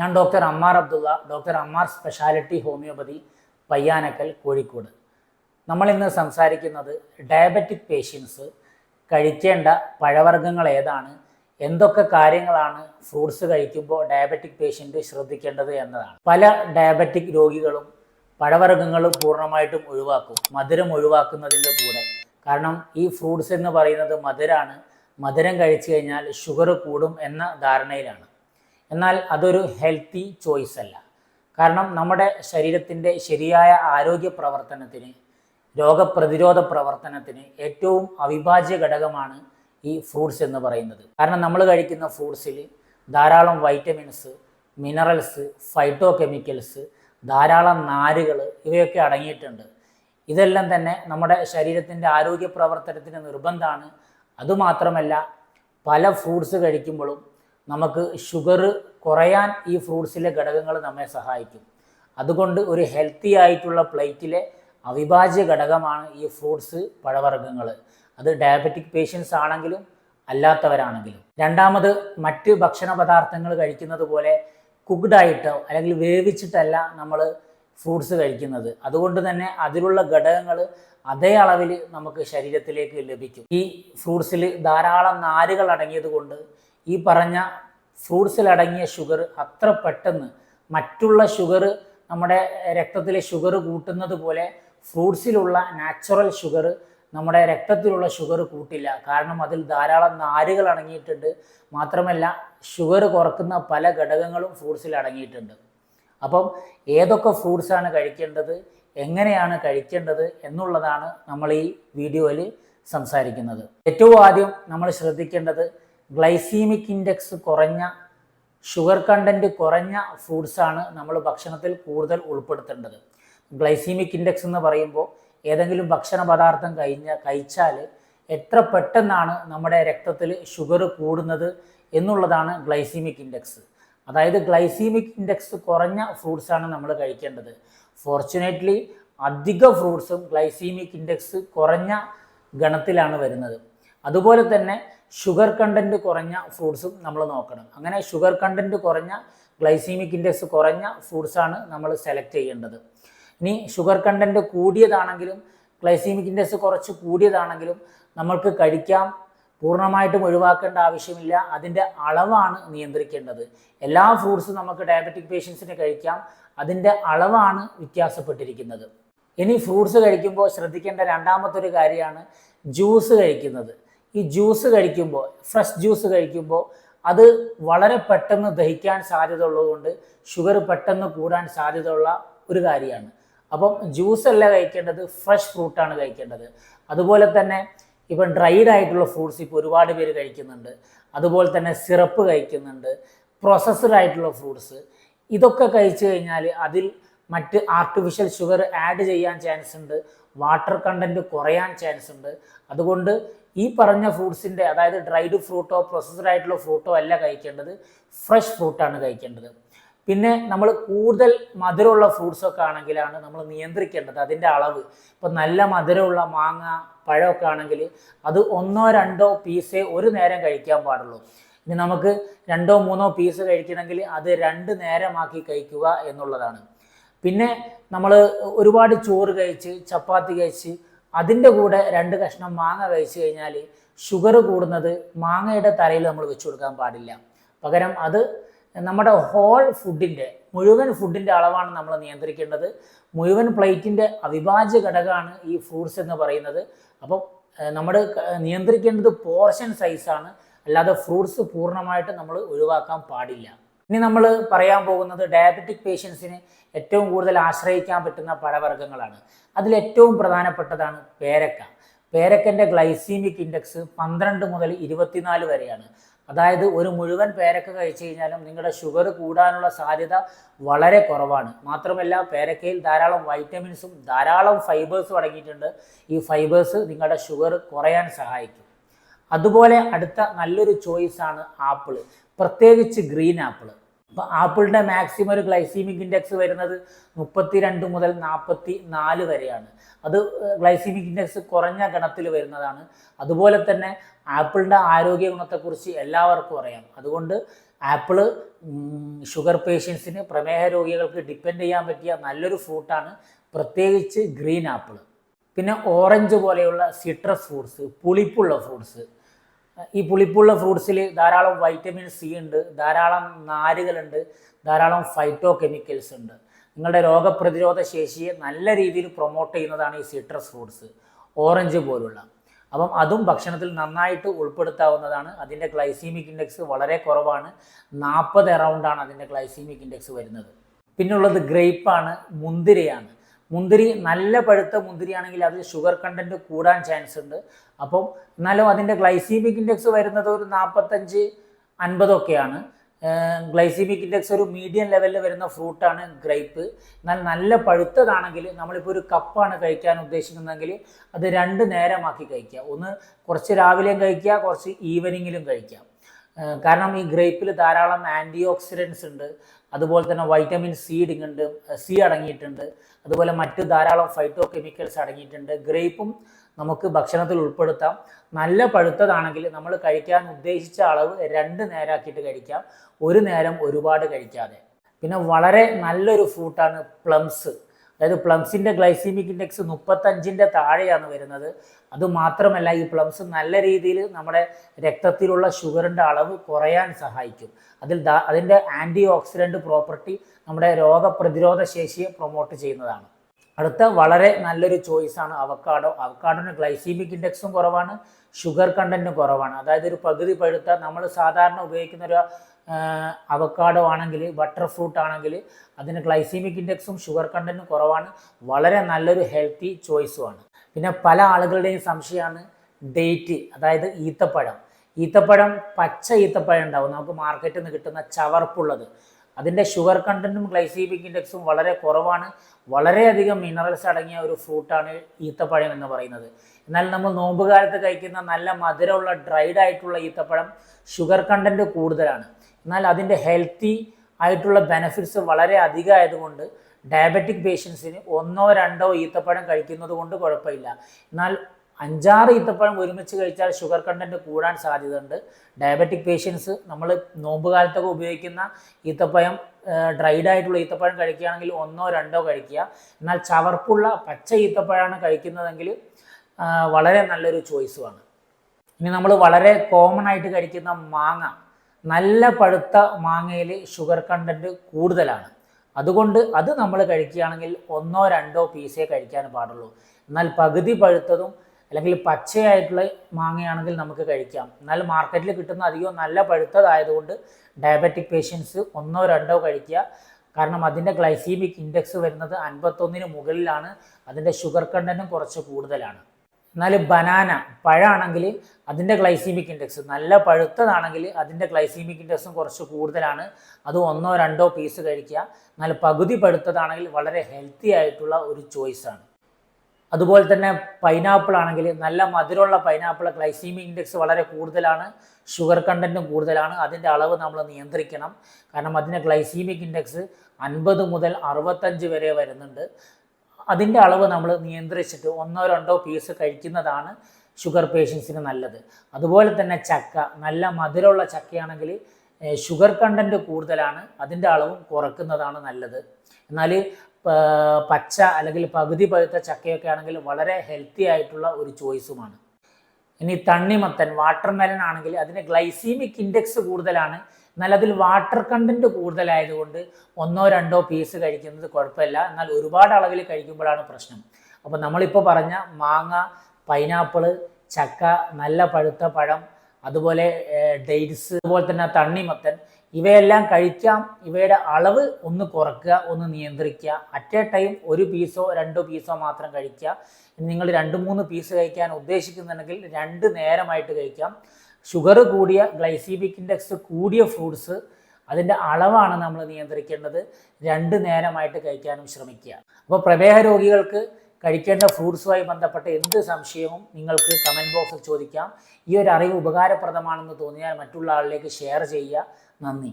ഞാൻ doctor Ammar Abdulla doctor Ammar speciality homoeopathy Payyanakkal Kozhikode. നമ്മൾ ഇന്ന് സംസാരിക്കുന്നത് ഡയബറ്റിക് പേഷ്യൻസ് കഴിക്കേണ്ട പഴവർഗങ്ങൾ ഏതാണ് എന്തൊക്കെ കാര്യങ്ങളാണ് ഫ്രൂട്ട്സ് കഴിക്കുമ്പോൾ ഡയബറ്റിക് പേഷ്യന്റ് ശ്രദ്ധിക്കേണ്ടത് എന്നതാണ്. പല ഡയബറ്റിക് രോഗികളും പഴവർഗങ്ങൾ പൂർണമായിട്ടും ഒഴിവാക്കും മധുരം ഒഴിവാക്കുന്നതിന്റെ കൂടെ. കാരണം ഈ ഫ്രൂട്ട്സ് എന്ന് പറയുന്നത് മധുരമാണ് മധുരം കഴിച്ചു കഴിഞ്ഞാൽ ഷുഗർ കൂടും എന്ന ധാരണയിലാണ്. എന്നാൽ അതൊരു ഹെൽത്തി ചോയ്സ് അല്ല. കാരണം നമ്മുടെ ശരീരത്തിന്റെ ശരിയായ ആരോഗ്യ പ്രവർത്തനത്തിന് രോഗപ്രതിരോധ പ്രവർത്തനത്തിന് ഏറ്റവും അവിഭാജ്യ ഘടകമാണ് ഈ ഫ്രൂട്ട്സ് എന്ന് പറയുന്നത്. കാരണം നമ്മൾ കഴിക്കുന്ന ഫ്രൂട്ട്സിൽ ധാരാളം വൈറ്റമിൻസ് മിനറൽസ് ഫൈറ്റോ കെമിക്കൽസ് ധാരാളം നാരുകൾ ഇവയൊക്കെ അടങ്ങിയിട്ടുണ്ട്. ഇതെല്ലാം തന്നെ നമ്മുടെ ശരീരത്തിന്റെ ആരോഗ്യ പ്രവർത്തനത്തിന് നിർബന്ധമാണ്. അതുമാത്രമല്ല പല ഫ്രൂട്ട്സ് കഴിക്കുമ്പോഴും നമുക്ക് ഷുഗർ കുറയാൻ ഈ ഫ്രൂട്ട്സിലെ ഘടകങ്ങൾ നമ്മെ സഹായിക്കും. അതുകൊണ്ട് ഒരു ഹെൽത്തി ആയിട്ടുള്ള പ്ലേറ്റിലെ അവിഭാജ്യ ഘടകമാണ് ഈ ഫ്രൂട്ട്സ് പഴവർഗങ്ങൾ. അത് ഡയബറ്റിക് പേഷ്യൻസ് ആണെങ്കിലും അല്ലാത്തവരാണെങ്കിലും. രണ്ടാമത് മറ്റ് ഭക്ഷണ പദാർത്ഥങ്ങൾ കഴിക്കുന്നത് പോലെ കുക്ക്ഡ് ആയിട്ടോ അല്ലെങ്കിൽ വേവിച്ചിട്ടല്ല നമ്മൾ ഫ്രൂട്ട്സ് കഴിക്കുന്നത്. അതുകൊണ്ട് തന്നെ അതിലുള്ള ഘടകങ്ങൾ അതേ അളവിൽ നമുക്ക് ശരീരത്തിലേക്ക് ലഭിക്കും. ഈ ഫ്രൂട്ട്സിൽ ധാരാളം നാരുകൾ അടങ്ങിയത് കൊണ്ട് ഈ പറഞ്ഞ ഫ്രൂട്ട്സിലടങ്ങിയ ഷുഗർ അത്ര പെട്ടെന്ന് മറ്റുള്ള ഷുഗർ നമ്മുടെ രക്തത്തിലെ ഷുഗർ കൂട്ടുന്നത് പോലെ ഫ്രൂട്ട്സിലുള്ള നാച്ചുറൽ ഷുഗർ നമ്മുടെ രക്തത്തിലുള്ള ഷുഗർ കൂട്ടില്ല. കാരണം അതിൽ ധാരാളം നാരുകൾ അടങ്ങിയിട്ടുണ്ട്. മാത്രമല്ല ഷുഗർ കുറക്കുന്ന പല ഘടകങ്ങളും ഫ്രൂട്ട്സിൽ അടങ്ങിയിട്ടുണ്ട്. അപ്പം ഏതൊക്കെ ഫ്രൂട്ട്സാണ് കഴിക്കേണ്ടത് എങ്ങനെയാണ് കഴിക്കേണ്ടത് എന്നുള്ളതാണ് നമ്മൾ ഈ വീഡിയോയിൽ സംസാരിക്കുന്നത്. ഏറ്റവും ആദ്യം നമ്മൾ ശ്രദ്ധിക്കേണ്ടത് ഗ്ലൈസീമിക് ഇൻഡെക്സ് കുറഞ്ഞ ഷുഗർ കണ്ടന്റ് കുറഞ്ഞ ഫ്രൂട്ട്സാണ് നമ്മൾ ഭക്ഷണത്തിൽ കൂടുതൽ ഉൾപ്പെടുത്തേണ്ടത്. ഗ്ലൈസീമിക് ഇൻഡെക്സ് എന്ന് പറയുമ്പോൾ ഏതെങ്കിലും ഭക്ഷണ പദാർത്ഥം കഴിഞ്ഞ കഴിച്ചാൽ എത്ര പെട്ടെന്നാണ് നമ്മുടെ രക്തത്തിൽ ഷുഗർ കൂടുന്നത് എന്നുള്ളതാണ് ഗ്ലൈസീമിക് ഇൻഡെക്സ്. അതായത് ഗ്ലൈസീമിക് ഇൻഡെക്സ് കുറഞ്ഞ ഫ്രൂട്ട്സാണ് നമ്മൾ കഴിക്കേണ്ടത്. ഫോർച്ചുനേറ്റ്ലി അധിക ഫ്രൂട്ട്സും ഗ്ലൈസീമിക് ഇൻഡെക്സ് കുറഞ്ഞ ഗണത്തിലാണ് വരുന്നത്. അതുപോലെ തന്നെ ഷുഗർ കണ്ടന്റ് കുറഞ്ഞ ഫ്രൂട്ട്സും നമ്മൾ നോക്കണം. അങ്ങനെ ഷുഗർ കണ്ടന്റ് കുറഞ്ഞ ഗ്ലൈസീമിക് ഇൻഡെക്സ് കുറഞ്ഞ ഫ്രൂട്ട്സാണ് നമ്മൾ സെലക്ട് ചെയ്യേണ്ടത്. ഇനി ഷുഗർ കണ്ടന്റ് കൂടിയതാണെങ്കിലും ഗ്ലൈസീമിക് ഇൻഡെക്സ് കുറച്ച് കൂടിയതാണെങ്കിലും നമ്മൾക്ക് കഴിക്കാം. പൂർണമായിട്ടും ഒഴിവാക്കേണ്ട ആവശ്യമില്ല. അതിന്റെ അളവാണ് നിയന്ത്രിക്കേണ്ടത്. എല്ലാ ഫ്രൂട്ട്സും നമുക്ക് ഡയബറ്റിക് പേഷ്യൻസിന് കഴിക്കാം. അതിന്റെ അളവാണ് വ്യത്യാസപ്പെട്ടിരിക്കുന്നത്. ഇനി ഫ്രൂട്ട്സ് കഴിക്കുമ്പോൾ ശ്രദ്ധിക്കേണ്ട രണ്ടാമത്തെ ഒരു കാര്യമാണ് ജ്യൂസ് കഴിക്കുന്നത്. ഈ ജ്യൂസ് കഴിക്കുമ്പോൾ ഫ്രഷ് ജ്യൂസ് കഴിക്കുമ്പോൾ അത് വളരെ പെട്ടെന്ന് ദഹിക്കാൻ സാധ്യത ഉള്ളതുകൊണ്ട് ഷുഗർ പെട്ടെന്ന് കൂടാൻ സാധ്യതയുള്ള ഒരു കാര്യമാണ്. അപ്പം ജ്യൂസ് അല്ല കഴിക്കേണ്ടത് ഫ്രഷ് ഫ്രൂട്ടാണ് കഴിക്കേണ്ടത്. അതുപോലെ തന്നെ ഇപ്പം ഡ്രൈഡ് ആയിട്ടുള്ള ഫ്രൂട്ട്സ് ഇപ്പോൾ ഒരുപാട് പേര് കഴിക്കുന്നുണ്ട്. അതുപോലെ തന്നെ സിറപ്പ് കഴിക്കുന്നുണ്ട്. പ്രോസസ്ഡ് ആയിട്ടുള്ള ഫ്രൂട്ട്സ് ഇതൊക്കെ കഴിച്ചു കഴിഞ്ഞാൽ അതിൽ മറ്റ് ആർട്ടിഫിഷ്യൽ ഷുഗർ ആഡ് ചെയ്യാൻ ചാൻസ് ഉണ്ട്. വാട്ടർ കണ്ടന്റ് കുറയാൻ ചാൻസ് ഉണ്ട്. അതുകൊണ്ട് ഈ പറഞ്ഞ ഫ്രൂട്ട്സിന്റെ അതായത് ഡ്രൈഡ് ഫ്രൂട്ടോ പ്രോസസ്ഡ് ആയിട്ടുള്ള ഫ്രൂട്ടോ അല്ല കഴിക്കേണ്ടത്. ഫ്രഷ് ഫ്രൂട്ടാണ് കഴിക്കേണ്ടത്. പിന്നെ നമ്മൾ കൂടുതൽ മധുരമുള്ള ഫ്രൂട്ട്സൊക്കെ ആണെങ്കിലാണ് നമ്മൾ നിയന്ത്രിക്കേണ്ടത് അതിന്റെ അളവ്. ഇപ്പം നല്ല മധുരമുള്ള മാങ്ങ പഴമൊക്കെ ആണെങ്കിൽ അത് ഒന്നോ രണ്ടോ പീസേ ഒരു നേരം കഴിക്കാൻ പാടുള്ളൂ. ഇനി നമുക്ക് രണ്ടോ മൂന്നോ പീസ് കഴിക്കണമെങ്കിൽ അത് രണ്ട് നേരമാക്കി കഴിക്കുക എന്നുള്ളതാണ്. പിന്നെ നമ്മൾ ഒരുപാട് ചോറ് കഴിച്ച് ചപ്പാത്തി കഴിച്ച് അതിന്റെ കൂടെ രണ്ട് കഷ്ണം മാങ്ങ കഴിച്ചു കഴിഞ്ഞാൽ ഷുഗർ കൂടുന്നത് മാങ്ങയുടെ തലയിൽ നമ്മൾ വെച്ചു കൊടുക്കാൻ പാടില്ല. പകരം അത് നമ്മുടെ ഹോൾ ഫുഡിന്റെ മുഴുവൻ ഫുഡിന്റെ അളവാണ് നമ്മൾ നിയന്ത്രിക്കേണ്ടത്. മുഴുവൻ പ്ലേറ്റിന്റെ അവിഭാജ്യ ഘടകമാണ് ഈ ഫ്രൂട്ട്സ് എന്ന് പറയുന്നത്. അപ്പം നമ്മൾ നിയന്ത്രിക്കേണ്ടത് പോർഷൻ സൈസാണ് അല്ലാതെ ഫ്രൂട്ട്സ് പൂർണമായിട്ട് നമ്മൾ ഒഴിവാക്കാൻ പാടില്ല. ഇനി നമ്മൾ പറയാൻ പോകുന്നത് ഡയബറ്റിക് പേഷ്യൻസിന് ഏറ്റവും കൂടുതൽ ആശ്രയിക്കാൻ പറ്റുന്ന പഴവർഗങ്ങളാണ് അതിൽ ഏറ്റവും പ്രധാനപ്പെട്ടതാണ് പേരക്ക. പേരക്കന്റെ ഗ്ലൈസീമിക് ഇൻഡെക്സ് പന്ത്രണ്ട് മുതൽ ഇരുപത്തിനാല് വരെയാണ്. അതായത് ഒരു മുഴുവൻ പേരക്ക കഴിച്ചു കഴിഞ്ഞാലും നിങ്ങളുടെ ഷുഗർ കൂടാനുള്ള സാധ്യത വളരെ കുറവാണ്. മാത്രമല്ല പേരക്കയിൽ ധാരാളം വൈറ്റമിൻസും ധാരാളം ഫൈബേഴ്സും അടങ്ങിയിട്ടുണ്ട്. ഈ ഫൈബേഴ്സ് നിങ്ങളുടെ ഷുഗർ കുറയാൻ സഹായിക്കും. അതുപോലെ അടുത്ത നല്ലൊരു ചോയ്സാണ് ആപ്പിൾ പ്രത്യേകിച്ച് ഗ്രീൻ ആപ്പിൾ ആപ്പിളിന്റെ മാക്സിമം ഒരു ഗ്ലൈസീമിക് ഇൻഡെക്സ് വരുന്നത് മുപ്പത്തി രണ്ട് മുതൽ നാൽപ്പത്തി നാല് വരെയാണ്. അത് ഗ്ലൈസീമിക് ഇൻഡെക്സ് കുറഞ്ഞ ഗണത്തിൽ വരുന്നതാണ്. അതുപോലെ തന്നെ ആപ്പിളിന്റെ ആരോഗ്യ ഗുണത്തെക്കുറിച്ച് എല്ലാവർക്കും അറിയാം. അതുകൊണ്ട് ആപ്പിൾ ഷുഗർ പേഷ്യൻസിന് പ്രമേഹ രോഗികൾക്ക് ഡിപ്പെൻഡ് ചെയ്യാൻ പറ്റിയ നല്ലൊരു ഫ്രൂട്ടാണ് പ്രത്യേകിച്ച് ഗ്രീൻ ആപ്പിൾ പിന്നെ ഓറഞ്ച് പോലെയുള്ള സിട്രസ് ഫ്രൂട്ട്സ് പുളിപ്പുള്ള ഫ്രൂട്ട്സ് ഈ പുളിപ്പുള്ള ഫ്രൂട്ട്സിൽ ധാരാളം വൈറ്റമിൻ സി ഉണ്ട് ധാരാളം നാരുകളുണ്ട് ധാരാളം ഫൈറ്റോ കെമിക്കൽസ് ഉണ്ട്. നിങ്ങളുടെ രോഗപ്രതിരോധ ശേഷിയെ നല്ല രീതിയിൽ പ്രൊമോട്ട് ചെയ്യുന്നതാണ് ഈ സിട്രസ് ഫ്രൂട്ട്സ് ഓറഞ്ച് പോലുള്ള. അപ്പം അതും ഭക്ഷണത്തിൽ നന്നായിട്ട് ഉൾപ്പെടുത്താവുന്നതാണ്. അതിന്റെ ഗ്ലൈസീമിക് ഇൻഡെക്സ് വളരെ കുറവാണ്. നാൽപ്പത് എറൗണ്ടാണ് അതിന്റെ ഗ്ലൈസീമിക് ഇൻഡെക്സ് വരുന്നത്. പിന്നുള്ളത് ഗ്രേപ്പാണ് മുന്തിരിയാണ്. മുന്തിരി നല്ല പഴുത്ത മുന്തിരിയാണെങ്കിൽ അതിൽ ഷുഗർ കണ്ടന്റ് കൂടാൻ ചാൻസ് ഉണ്ട്. അപ്പം എന്നാലും അതിന്റെ ഗ്ലൈസീമിക് ഇൻഡെക്സ് വരുന്നത് ഒരു നാൽപ്പത്തഞ്ച് അൻപതൊക്കെയാണ്. ഗ്ലൈസീമിക് ഇൻഡെക്സ് ഒരു മീഡിയം ലെവലിൽ വരുന്ന ഫ്രൂട്ടാണ് ഗ്രേപ്പ് എന്നാൽ നല്ല പഴുത്തതാണെങ്കിൽ നമ്മളിപ്പോൾ ഒരു കപ്പാണ് കഴിക്കാൻ ഉദ്ദേശിക്കുന്നതെങ്കിൽ അത് രണ്ട് നേരമാക്കി കഴിക്കുക. ഒന്ന് കുറച്ച് രാവിലെയും കഴിക്കുക കുറച്ച് ഈവനിങ്ങിലും കഴിക്കുക. കാരണം ഈ ഗ്രേപ്പിൽ ധാരാളം ആന്റി ഓക്സിഡൻസ് ഉണ്ട്. അതുപോലെ തന്നെ വൈറ്റമിൻ സി ഇടുന്നുണ്ട് സി അടങ്ങിയിട്ടുണ്ട്. അതുപോലെ മറ്റ് ധാരാളം ഫൈറ്റോ കെമിക്കൽസ് അടങ്ങിയിട്ടുണ്ട് ഗ്രേപ്പും നമുക്ക് ഭക്ഷണത്തിൽ ഉൾപ്പെടുത്താം. നല്ല പഴുത്തതാണെങ്കിൽ നമ്മൾ കഴിക്കാൻ ഉദ്ദേശിച്ച അളവ് രണ്ട് നേരാക്കിയിട്ട് കഴിക്കാം. ഒരു നേരം ഒരുപാട് കഴിക്കാതെ. പിന്നെ വളരെ നല്ലൊരു ഫ്രൂട്ടാണ് പ്ലംസ് അതായത് പ്ലംസിന്റെ ഗ്ലൈസീമിക് ഇൻഡെക്സ് മുപ്പത്തഞ്ചിന്റെ താഴെയാണ് വരുന്നത്. അതുമാത്രമല്ല ഈ പ്ലംസ് നല്ല രീതിയിൽ നമ്മുടെ രക്തത്തിലുള്ള ഷുഗറിന്റെ അളവ് കുറയാൻ സഹായിക്കും. അതിൽ അതിന്റെ ആന്റി ഓക്സിഡന്റ് പ്രോപ്പർട്ടി നമ്മുടെ രോഗപ്രതിരോധ ശേഷിയെ പ്രൊമോട്ട് ചെയ്യുന്നതാണ്. അടുത്ത വളരെ നല്ലൊരു ചോയ്സാണ് അവക്കാഡോ അവക്കാഡോന് ഗ്ലൈസീമിക് ഇൻഡെക്സും കുറവാണ്. ഷുഗർ കണ്ടന്റ് കുറവാണ്. അതായത് ഒരു പകുതി പഴുത്ത നമ്മൾ സാധാരണ ഉപയോഗിക്കുന്ന ഒരു അവക്കാഡോ ആണെങ്കിൽ ബട്ടർ ഫ്രൂട്ട് ആണെങ്കിൽ അതിന് ഗ്ലൈസീമിക് ഇൻഡെക്സും ഷുഗർ കണ്ടന്റും കുറവാണ്. വളരെ നല്ലൊരു ഹെൽത്തി ചോയ്സുമാണ് പിന്നെ പല ആളുകളുടെയും സംശയമാണ് ഡേറ്റ് അതായത് ഈത്തപ്പഴം. ഈത്തപ്പഴം പച്ച ഈത്തപ്പഴം ഉണ്ടാവും. നമുക്ക് മാർക്കറ്റിൽ നിന്ന് കിട്ടുന്ന ചവർപ്പുള്ളത്. അതിന്റെ ഷുഗർ കണ്ടന്റും ഗ്ലൈസീമിക് ഇൻഡെക്സും വളരെ കുറവാണ്. വളരെയധികം മിനറൽസ് അടങ്ങിയ ഒരു ഫ്രൂട്ടാണ് ഈത്തപ്പഴം എന്ന് പറയുന്നത്. എന്നാൽ നമ്മൾ നോമ്പുകാലത്ത് കഴിക്കുന്ന നല്ല മധുരമുള്ള ഡ്രൈഡ് ആയിട്ടുള്ള ഈത്തപ്പഴം ഷുഗർ കണ്ടന്റ് കൂടുതലാണ്. എന്നാൽ അതിന്റെ ഹെൽത്തി ആയിട്ടുള്ള ബെനഫിറ്റ്സ് വളരെ അധികമായതുകൊണ്ട് ഡയബറ്റിക് പേഷ്യൻസിന് ഒന്നോ രണ്ടോ ഈത്തപ്പഴം കഴിക്കുന്നത് കൊണ്ട് കുഴപ്പമില്ല. എന്നാൽ അഞ്ചാറ് ഈത്തപ്പഴം ഒരുമിച്ച് കഴിച്ചാൽ ഷുഗർ കണ്ടന്റ് കൂടാൻ സാധ്യതയുണ്ട്. ഡയബറ്റിക് പേഷ്യൻസ് നമ്മൾ നോമ്പ് കാലത്തൊക്കെ ഉപയോഗിക്കുന്ന ഈത്തപ്പഴം ഡ്രൈഡ് ആയിട്ടുള്ള ഈത്തപ്പഴം കഴിക്കുകയാണെങ്കിൽ ഒന്നോ രണ്ടോ കഴിക്കുക. എന്നാൽ ചവർപ്പുള്ള പച്ച ഈത്തപ്പഴമാണ് കഴിക്കുന്നതെങ്കിൽ വളരെ നല്ലൊരു ചോയ്സുമാണ് ഇനി നമ്മൾ വളരെ കോമൺ ആയിട്ട് കഴിക്കുന്ന മാങ്ങ നല്ല പഴുത്ത മാങ്ങയിൽ ഷുഗർ കണ്ടന്റ് കൂടുതലാണ്. അതുകൊണ്ട് അത് നമ്മൾ കഴിക്കുകയാണെങ്കിൽ ഒന്നോ രണ്ടോ പീസേ കഴിക്കാൻ പാടുള്ളൂ. എന്നാൽ പകുതി പഴുത്തതും അല്ലെങ്കിൽ പച്ചയായിട്ടുള്ള മാങ്ങയാണെങ്കിൽ നമുക്ക് കഴിക്കാം. എന്നാൽ മാർക്കറ്റിൽ കിട്ടുന്ന അധികവും നല്ല പഴുത്തതായതുകൊണ്ട് ഡയബറ്റിക് പേഷ്യൻസ് ഒന്നോ രണ്ടോ കഴിക്കുക. കാരണം അതിന്റെ ഗ്ലൈസീമിക് ഇൻഡെക്സ് വരുന്നത് അൻപത്തൊന്നിന് മുകളിലാണ്. അതിന്റെ ഷുഗർ കണ്ടന്റും കുറച്ച് കൂടുതലാണ്. എന്നാൽ ബനാന പഴമാണെങ്കിൽ അതിന്റെ ഗ്ലൈസീമിക് ഇൻഡെക്സ് നല്ല പഴുത്തതാണെങ്കിൽ അതിന്റെ ഗ്ലൈസീമിക് ഇൻഡെക്സും കുറച്ച് കൂടുതലാണ്. അത് ഒന്നോ രണ്ടോ പീസ് കഴിക്കുക. എന്നാൽ പകുതി പഴുത്തതാണെങ്കിൽ വളരെ ഹെൽത്തി ആയിട്ടുള്ള ഒരു ചോയ്സാണ് അതുപോലെ തന്നെ പൈനാപ്പിൾ ആണെങ്കിൽ നല്ല മധുരമുള്ള പൈനാപ്പിൾ ഗ്ലൈസീമിക് ഇൻഡെക്സ് വളരെ കൂടുതലാണ് ഷുഗർ കണ്ടന്റും കൂടുതലാണ്. അതിന്റെ അളവ് നമ്മൾ നിയന്ത്രിക്കണം. കാരണം അതിന്റെ ഗ്ലൈസീമിക് ഇൻഡെക്സ് അൻപത് മുതൽ അറുപത്തഞ്ച് വരെ വരുന്നുണ്ട്. അതിന്റെ അളവ് നമ്മൾ നിയന്ത്രിച്ചിട്ട് ഒന്നോ രണ്ടോ പീസ് കഴിക്കുന്നതാണ് ഷുഗർ പേഷ്യൻസിന് നല്ലത്. അതുപോലെ തന്നെ ചക്ക നല്ല മധുരമുള്ള ചക്കയാണെങ്കിൽ ഷുഗർ കണ്ടന്റ് കൂടുതലാണ്. അതിന്റെ അളവും കുറക്കുന്നതാണ് നല്ലത്. എന്നാൽ പച്ച അല്ലെങ്കിൽ പകുതി പഴുത്ത ചക്കയൊക്കെ ആണെങ്കിൽ വളരെ ഹെൽത്തി ആയിട്ടുള്ള ഒരു ചോയ്സുമാണ് ഇനി തണ്ണിമത്തൻ വാട്ടർ മെലൺ ആണെങ്കിൽ അതിന് ഗ്ലൈസീമിക് ഇൻഡെക്സ് കൂടുതലാണ്. എന്നാൽ അതിൽ വാട്ടർ കണ്ടന്റ് കൂടുതലായതുകൊണ്ട് ഒന്നോ രണ്ടോ പീസ് കഴിക്കുന്നത് കുഴപ്പമില്ല. എന്നാൽ ഒരുപാട് അളവിൽ കഴിക്കുമ്പോഴാണ് പ്രശ്നം. അപ്പോൾ നമ്മളിപ്പോൾ പറഞ്ഞ മാങ്ങ പൈനാപ്പിൾ ചക്ക നല്ല പഴുത്ത പഴം അതുപോലെ ഡേറ്റ്സ് അതുപോലെ തന്നെ തണ്ണിമത്തൻ ഇവയെല്ലാം കഴിക്കാം. ഇവയുടെ അളവ് ഒന്ന് കുറക്കുക ഒന്ന് നിയന്ത്രിക്കുക. അറ്റ് എ ടൈം ഒരു പീസോ രണ്ടോ പീസോ മാത്രം കഴിക്കുക. നിങ്ങൾ രണ്ട് മൂന്ന് പീസ് കഴിക്കാൻ ഉദ്ദേശിക്കുന്നുണ്ടെങ്കിൽ രണ്ട് നേരമായിട്ട് കഴിക്കാം. ഷുഗർ കൂടിയ ഗ്ലൈസീബിക് ഇൻഡെക്സ് കൂടിയ ഫ്രൂട്ട്സ് അതിന്റെ അളവാണ് നമ്മൾ നിയന്ത്രിക്കേണ്ടത്. രണ്ട് നേരമായിട്ട് കഴിക്കാനും ശ്രമിക്കുക. അപ്പോൾ പ്രമേഹ രോഗികൾക്ക് കഴിക്കേണ്ട ഫ്രൂട്ട്സുമായി ബന്ധപ്പെട്ട എന്ത് സംശയവും നിങ്ങൾക്ക് കമന്റ് ബോക്സിൽ ചോദിക്കാം. ഈ ഒരു അറിവ് ഉപകാരപ്രദമാണെന്ന് തോന്നിയാൽ മറ്റുള്ള ആളിലേക്ക് ഷെയർ ചെയ്യുക. നന്ദി.